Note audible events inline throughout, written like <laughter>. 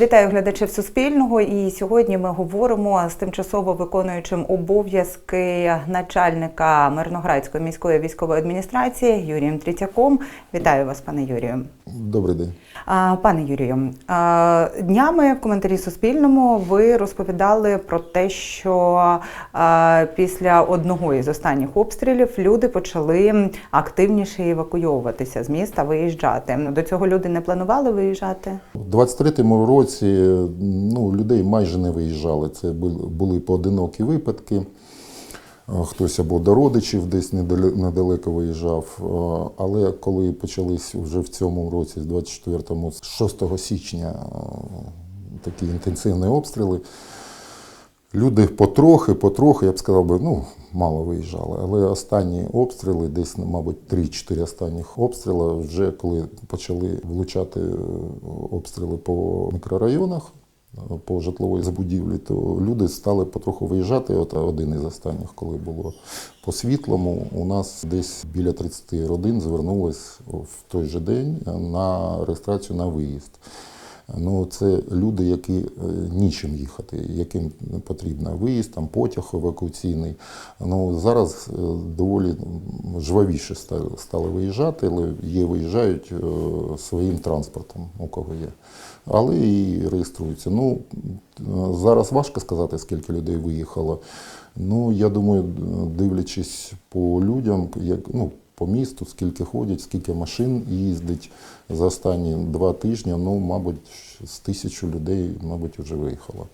Вітаю глядачів Суспільного. І сьогодні ми говоримо з тимчасово виконуючим обов'язки начальника Мирноградської міської військової адміністрації Юрієм Трітяком. Вітаю вас, пане Юрію. Добрий день. Пане Юрію, днями в коментарі Суспільному ви розповідали про те, що після одного із останніх обстрілів люди почали активніше евакуйовуватися з міста, виїжджати. До цього люди не планували виїжджати. У 23-му році ну, людей майже не виїжджали. Це були поодинокі випадки. Хтось або до родичів десь недалеко виїжджав. Але коли почались вже в цьому році, з 24-му, з 6 січня, такі інтенсивні обстріли, Люди потрохи, потрохи, я б сказав би, ну, мало виїжджали. Але останні обстріли, десь, мабуть, 3-4 останніх обстріли, вже коли почали влучати е, обстріли по мікрорайонах, е, по житловій забудівлі, то люди стали потроху виїжджати. От один із останніх, коли було по світлому, у нас десь біля 30 родин звернулось в той же день на реєстрацію на виїзд. Ну, це люди, які е, нічим їхати, яким потрібно виїзд, там потяг евакуаційний. Ну, зараз е, доволі жвавіше стали виїжджати, але є виїжджають е, своїм транспортом, у кого є. Але і реєструються. Ну, зараз важко сказати, скільки людей виїхало. Ну, я думаю, дивлячись по людям, як, ну, по місту, скільки ходять, скільки машин їздить за останні два тижні, ну, мабуть, з тисячу людей, мабуть, вже виїхало.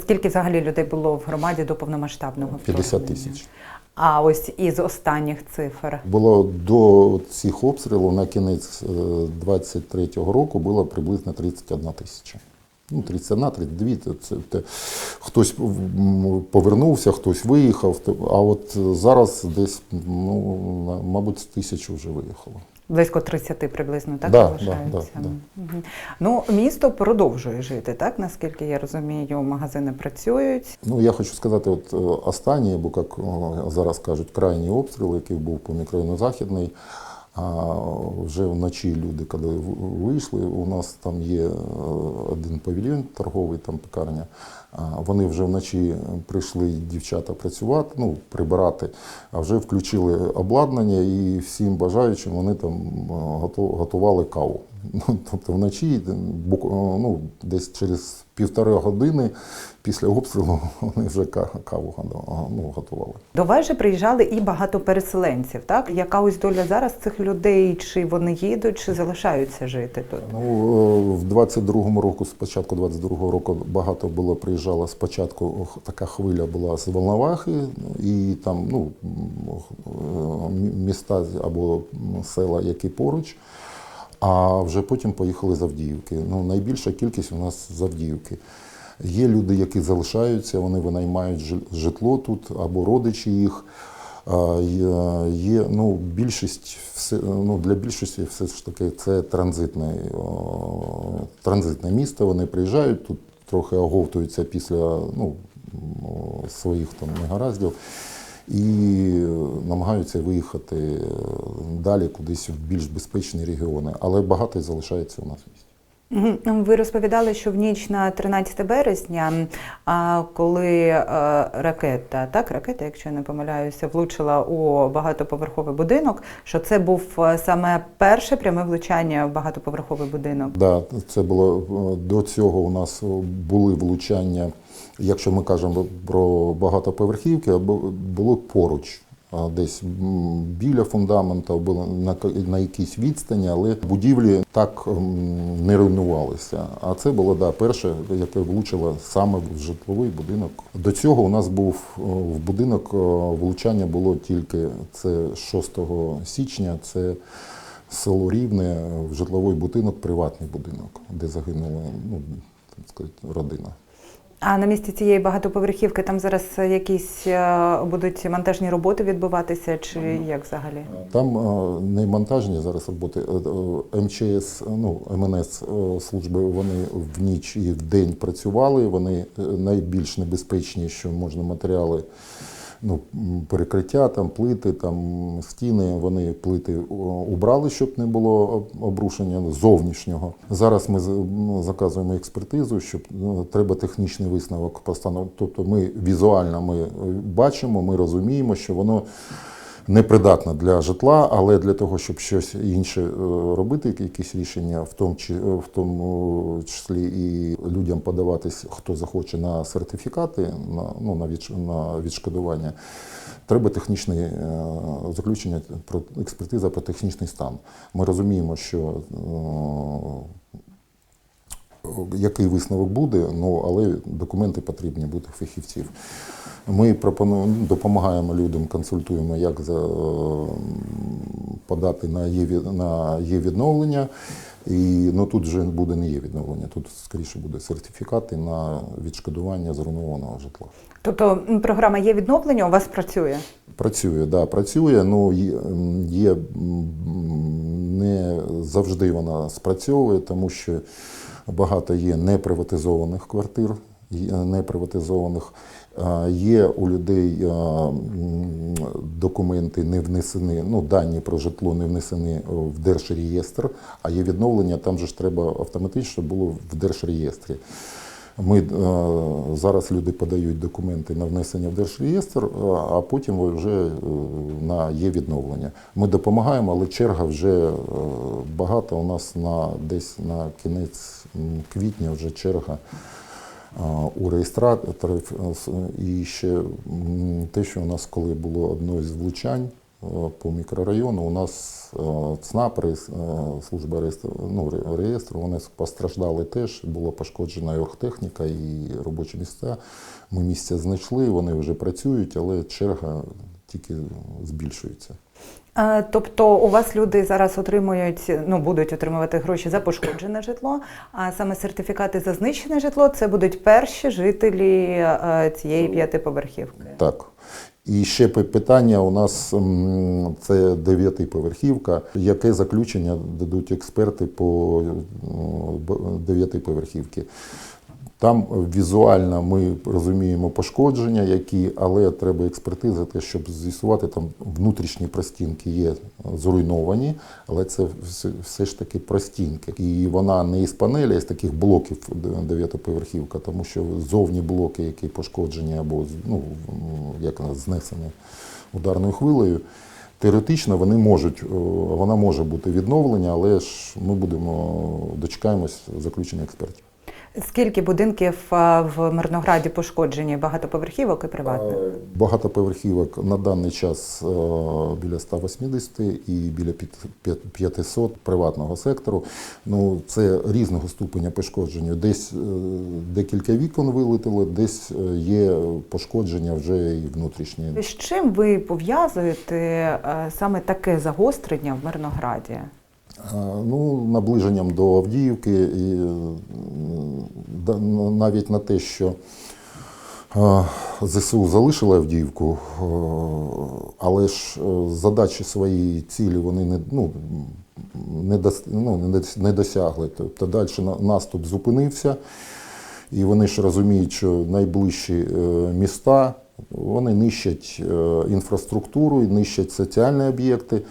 Скільки взагалі людей було в громаді до повномасштабного 50 тисяч. А ось із останніх цифр. Було до цих обстрілів на кінець 23-го року було приблизно 31 тисяча. Ну, 31, 32, це, це, хтось повернувся, хтось виїхав. А от зараз десь, ну, мабуть, з тисячі вже виїхало. Близько 30 приблизно, так Да, залишається. да, да, Мгм. Ну, місто продовжує жити, так наскільки я розумію, магазини працюють. Ну, я хочу сказати, от е, останній, або як зараз кажуть, крайній обстріл, який був по мікрорайону Західний. А вже вночі люди, коли вийшли, у нас там є е, один павільйон торговий, там пекарня. Вони вже вночі прийшли дівчата працювати, ну, прибирати, а вже включили обладнання і всім бажаючим вони там е, готували каву. <laughs> Ну, Тобто вночі, ну, десь через півтори години після обстрілу <laughs> вони вже каву ну, готували. До вас же приїжджали і багато переселенців. Так яка ось доля зараз цих людей? Чи вони їдуть, чи залишаються жити тут? Ну, е, в 22-му року, спочатку 22-го року багато було приїжджало спочатку така хвиля була з Волновахи і там ну, міста або села, які поруч. А вже потім поїхали з Авдіївки. Ну, найбільша кількість у нас з Авдіївки. Є люди, які залишаються, вони винаймають житло тут або родичі їх. Є, ну, більшість, ну, для більшості все ж таки це транзитне, транзитне місто. Вони приїжджають, тут трохи оговтуються після ну, своїх там негараздів і намагаються виїхати е, далі кудись в більш безпечні регіони. Але багато залишається у нас в місті. Ви розповідали, що в ніч на 13 березня, коли е, ракета, так, ракета, якщо я не помиляюся, влучила у багатоповерховий будинок, що це був е, саме перше пряме влучання в багатоповерховий будинок. Да, це було е, до цього. У нас були влучання. Якщо ми кажемо про багатоповерхівки, було поруч, десь біля фундаменту, або на, на якійсь відстані, але будівлі так не руйнувалися. А це було да, перше, яке влучило саме в житловий будинок. До цього у нас був е, в будинок е, влучання було тільки це 6 січня. Це село Рівне, в житловий будинок, приватний будинок, де загинула ну, так сказати, родина. А на місці цієї багатоповерхівки там зараз якісь е, будуть монтажні роботи відбуватися, чи як взагалі? Там е, не монтажні зараз роботи. е, е, МЧС, ну, МНС е, служби, вони в ніч і в день працювали. Вони е, найбільш небезпечні, що можна матеріали ну, перекриття, там, плити, там, стіни, вони плити убрали, щоб не було обрушення зовнішнього. Зараз ми ну, заказуємо експертизу, щоб ну, треба технічний висновок постанов. Тобто ми візуально ми е, бачимо, ми розуміємо, що воно непридатна для житла, але для того, щоб щось інше е, робити, якісь рішення, в тому, чи- в тому числі і людям подаватись, хто захоче на сертифікати, на, ну, на, відш- на відшкодування, треба технічне е, заключення про експертиза про технічний стан. Ми розуміємо, що е, який висновок буде, ну але документи потрібні бути фахівців. Ми пропонуємо, допомагаємо людям, консультуємо, як за, е, подати на є, на є відновлення. І ну, тут вже буде не є відновлення, тут скоріше буде сертифікати на відшкодування зруйнованого житла. Тобто програма є відновлення, у вас працює. Працює, да, працює. Ну є, є не завжди вона спрацьовує, тому що багато є неприватизованих квартир, неприватизованих. Є у людей документи не внесені, ну дані про житло не внесені в держреєстр, а є відновлення, там же ж треба автоматично було в держреєстрі. Ми е, зараз люди подають документи на внесення в держреєстр, е, а потім вже е, на є відновлення. Ми допомагаємо, але черга вже багато. У нас на десь на кінець квітня вже черга у реєстраторів. І ще те, що у нас, коли було одне з влучань по мікрорайону, у нас е, ЦНАП, е, служба реєстру, ну, реєстру, вони постраждали теж, була пошкоджена і оргтехніка, і робочі місця. Ми місця знайшли, вони вже працюють, але черга тільки збільшується. Е, Тобто у вас люди зараз отримують, ну будуть отримувати гроші за пошкоджене житло, а саме сертифікати за знищене житло це будуть перші жителі е, цієї п'ятиповерхівки. Так. І ще питання у нас це дев'ятиповерхівка. Яке заключення дадуть експерти по дев'ятиповерхівці? Там візуально ми розуміємо пошкодження, які, але треба експертиза, те, щоб з'ясувати, там внутрішні простінки є зруйновані, але це все, ж таки простінки. І вона не із панелі, а з таких блоків дев'ятоповерхівка, тому що зовні блоки, які пошкоджені або ну, як знесені ударною хвилею. Теоретично вони можуть, вона може бути відновлення, але ж ми будемо дочекаємось заключення експертів. Скільки будинків в Мирнограді пошкоджені багатоповерхівок і приватних? Багатоповерхівок на даний час біля 180 і біля під- п'ят- 500 приватного сектору. Ну, це різного ступеня пошкодження. Десь е, декілька вікон вилетіло, десь е, є пошкодження вже і внутрішні. З чим ви пов'язуєте е, саме таке загострення в Мирнограді? Ну, наближенням до Авдіївки, і е, навіть на те, що ЗСУ залишили Авдіївку, е, але ж е, задачі свої цілі вони не, ну, не, дос- ну, не досягли. Тобто далі наступ зупинився, і вони ж розуміють, що найближчі міста вони нищать інфраструктуру, нищать соціальні об'єкти.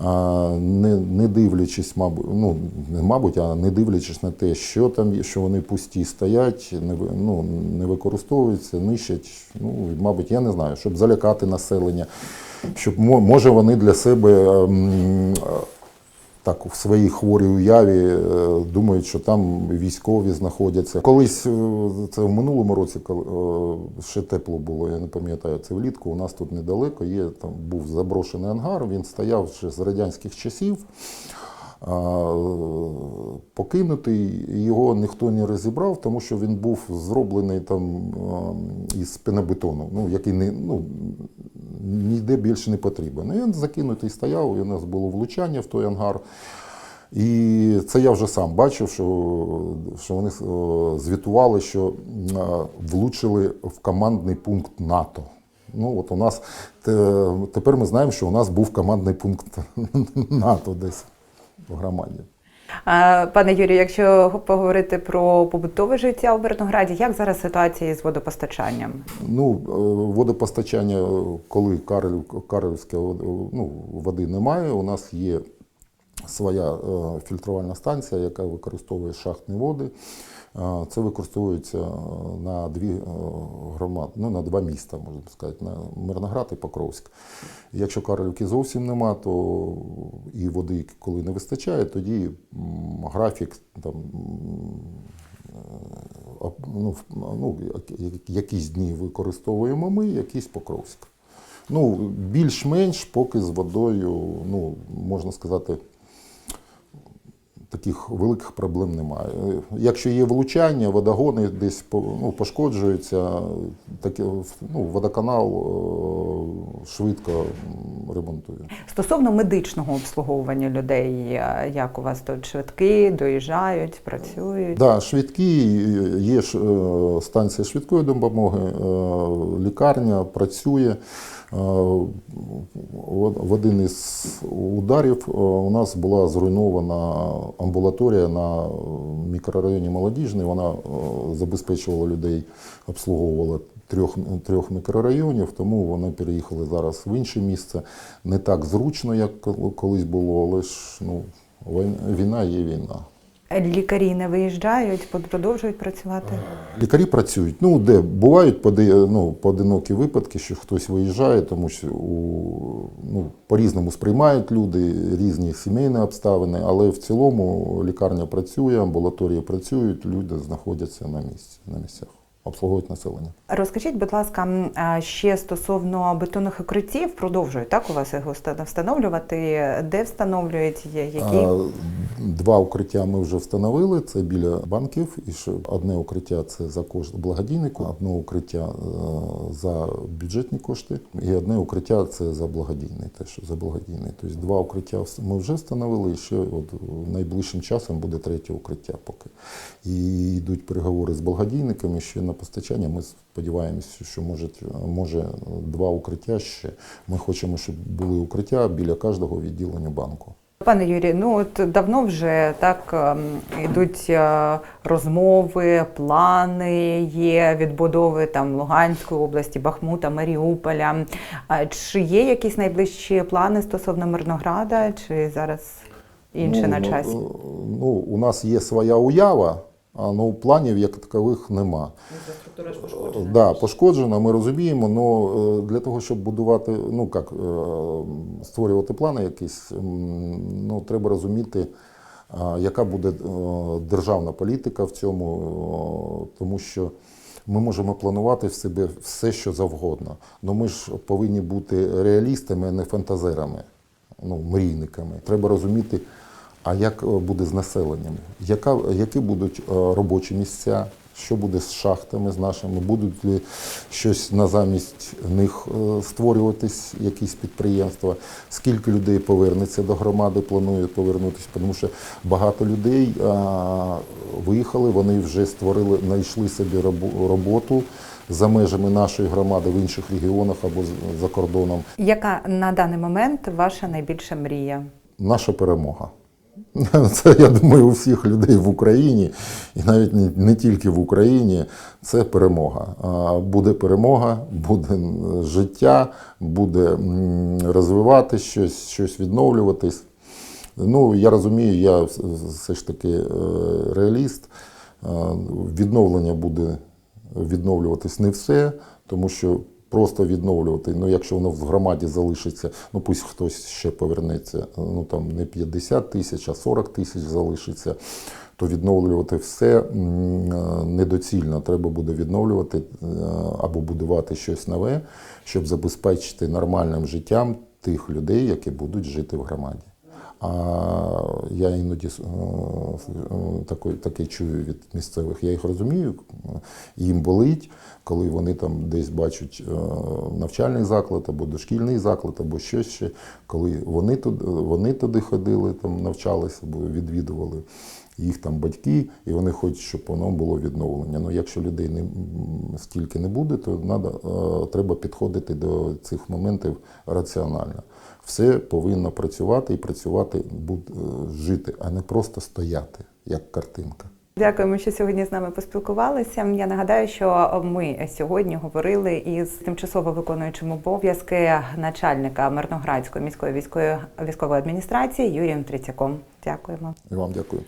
Не, не дивлячись, мабуть, ну не мабуть, а не дивлячись на те, що там є, що вони пусті стоять, не, ну, не використовуються, нищать. Ну, мабуть, я не знаю, щоб залякати населення, щоб може вони для себе ем, так в своїй хворій уяві е, думають, що там військові знаходяться. Колись е, це в минулому році, е, ще тепло було, я не пам'ятаю, це влітку. У нас тут недалеко є там був заброшений ангар. Він стояв ще з радянських часів. Покинутий, його ніхто не розібрав, тому що він був зроблений там із пенобетону, ну, який не, ну, ніде більше не потрібен. І він закинутий стояв, і у нас було влучання в той ангар. І це я вже сам бачив, що, що вони е, звітували, що е, влучили в командний пункт НАТО. Ну, от у нас тепер ми знаємо, що у нас був командний пункт <laughs> НАТО десь в громаді. Пане Юрію, якщо поговорити про побутове життя у Бернограді, як зараз ситуація з водопостачанням? Ну, е, водопостачання, коли Карлів, Карлівська ну, води немає, у нас є своя е, фільтрувальна станція, яка використовує шахтні води. Е, Це використовується е, на дві громади, ну, на два міста, можна сказати, на Мирноград і Покровськ. Якщо Карлівки зовсім нема, то і води, коли не вистачає, тоді графік там, ну, ну, якісь дні використовуємо ми, якісь Покровськ. Ну, більш-менш поки з водою, ну, можна сказати, таких великих проблем немає. Якщо є влучання, водогони десь ну, пошкоджуються, таке, ну, водоканал е, швидко ремонтує. Стосовно медичного обслуговування людей, е, як у вас тут швидкі, доїжджають, працюють? Да, швидкі, є е, станція швидкої допомоги, лікарня працює. В один із ударів у нас була зруйнована амбулаторія на е, мікрорайоні Молодіжний. Вона е, забезпечувала людей, обслуговувала трьох, трьох мікрорайонів, тому вони переїхали зараз в інше місце. Не так зручно, як колись було, але ж ну, війна- війна є війна. Лікарі не виїжджають, продовжують працювати. Лікарі працюють. Ну, де бувають поди- ну, поодинокі випадки, що хтось виїжджає, тому що у, ну, по-різному сприймають люди, різні сімейні обставини, але в цілому лікарня працює, амбулаторії працюють, люди знаходяться на місці, на місцях, обслуговують населення. Розкажіть, будь ласка, ще стосовно бетонних укриттів, продовжують так у вас його встановлювати? Де встановлюють, які? Два укриття ми вже встановили. Це біля банків. І ще одне укриття це за кошт благодійнику, одне укриття е, за бюджетні кошти, і одне укриття це за благодійний. Теж за благодійний. Тобто два укриття ми вже встановили. І ще от найближчим часом буде третє укриття. Поки і йдуть переговори з благодійниками. Ще на постачання. Ми сподіваємося, що може, може два укриття ще. Ми хочемо, щоб були укриття біля кожного відділення банку. Пане Юрій, ну от давно вже так ем, йдуть е, розмови, плани є відбудови там Луганської області, Бахмута, Маріуполя. Чи є якісь найближчі плани стосовно Мирнограда, чи зараз інше на часі? Ну, ну, у нас є своя уява, ну, планів як такових нема. Інфраструктура ж пошкоджена. Да, пошкоджена, ми розуміємо, але для того, щоб будувати, ну як е, створювати плани якісь, ну треба розуміти, яка буде е, державна політика в цьому, е, тому що ми можемо планувати в себе все, що завгодно. але ми ж повинні бути реалістами, а не фантазерами, ну, мрійниками. Треба розуміти, а як е, буде з населенням, яка, які будуть е, робочі місця, що буде з шахтами з нашими, будуть ли щось на замість них е, створюватись, якісь підприємства, скільки людей повернеться до громади, планують повернутися, тому що багато людей а, виїхали, вони вже створили, знайшли собі роботу за межами нашої громади в інших регіонах або за кордоном. Яка на даний момент ваша найбільша мрія? наша перемога. <laughs> Це, я думаю, у всіх людей в Україні, і навіть не, тільки в Україні, це перемога. Буде перемога, буде життя, буде м, розвиватись щось, щось відновлюватись. Ну, я розумію, я все ж таки е, реаліст. Е, Відновлення буде відновлюватись не все, тому що просто відновлювати, ну якщо воно в громаді залишиться, ну пусть хтось ще повернеться, ну там не 50 тисяч, а 40 тисяч залишиться, то відновлювати все е, недоцільно. Треба буде відновлювати е, або будувати щось нове, щоб забезпечити нормальним життям тих людей, які будуть жити в громаді. А я іноді е, такий, такий чую від місцевих. Я їх розумію, їм болить, коли вони там десь бачать е, навчальний заклад або дошкільний заклад, або щось ще, коли вони туди, вони туди ходили, там навчалися або відвідували. Їх там батьки, і вони хочуть, щоб воно було відновлення. Ну, якщо людей не, стільки не буде, то надо, е, треба підходити до цих моментів раціонально. Все повинно працювати і працювати, е, жити, а не просто стояти, як картинка. Дякуємо, що сьогодні з нами поспілкувалися. Я нагадаю, що ми сьогодні говорили із тимчасово виконуючим обов'язки начальника Мирноградської міської військової військової адміністрації Юрієм Трицяком. Дякуємо. І вам дякую.